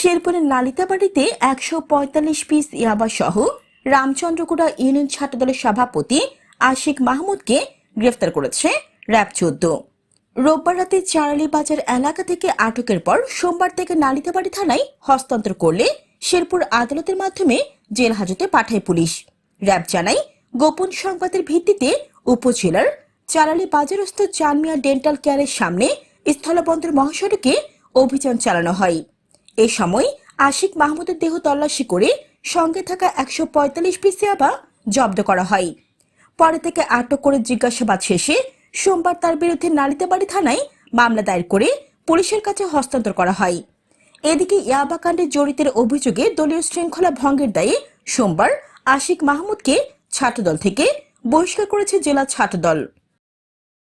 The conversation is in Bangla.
শেরপুরের নালিতাবাড়িতে একশো পঁয়তাল্লিশ পিস ইয়াবা সহ রামচন্দ্রকুড়া ইউনিয়ন ছাত্রদলের সভাপতি আশিক মাহমুদকে গ্রেফতার করেছে র্যাব চোদ্দ। রোববার রাতে চারালি বাজার এলাকা থেকে আটকের পর সোমবার থেকে নালিতাবাড়ি থানায় হস্তান্তর করলে শেরপুর আদালতের মাধ্যমে জেল হাজতে পাঠায় পুলিশ। র্যাব জানায়, গোপন সংবাদের ভিত্তিতে উপজেলার চারালি বাজারস্থ চানমিয়া ডেন্টাল কেয়ারের সামনে স্থলবন্দর মহাসড়কে অভিযান চালানো হয়। এ সময় আশিক মাহমুদের দেহ তল্লাশি করে সঙ্গে থাকা একশো পঁয়তাল্লিশ পিস ইয়াবা জব্দ করা হয়। পরে থেকে আটক করে জিজ্ঞাসাবাদ শেষে সোমবার তার বিরুদ্ধে নালিতাবাড়ি থানায় মামলা দায়ের করে পুলিশের কাছে হস্তান্তর করা হয়। এদিকে ইয়াবা কাণ্ডে জড়িতের অভিযোগে দলীয় শৃঙ্খলা ভঙ্গের দায়ে সোমবার আশিক মাহমুদকে ছাত্রদল থেকে বহিষ্কার করেছে জেলা ছাত্রদল।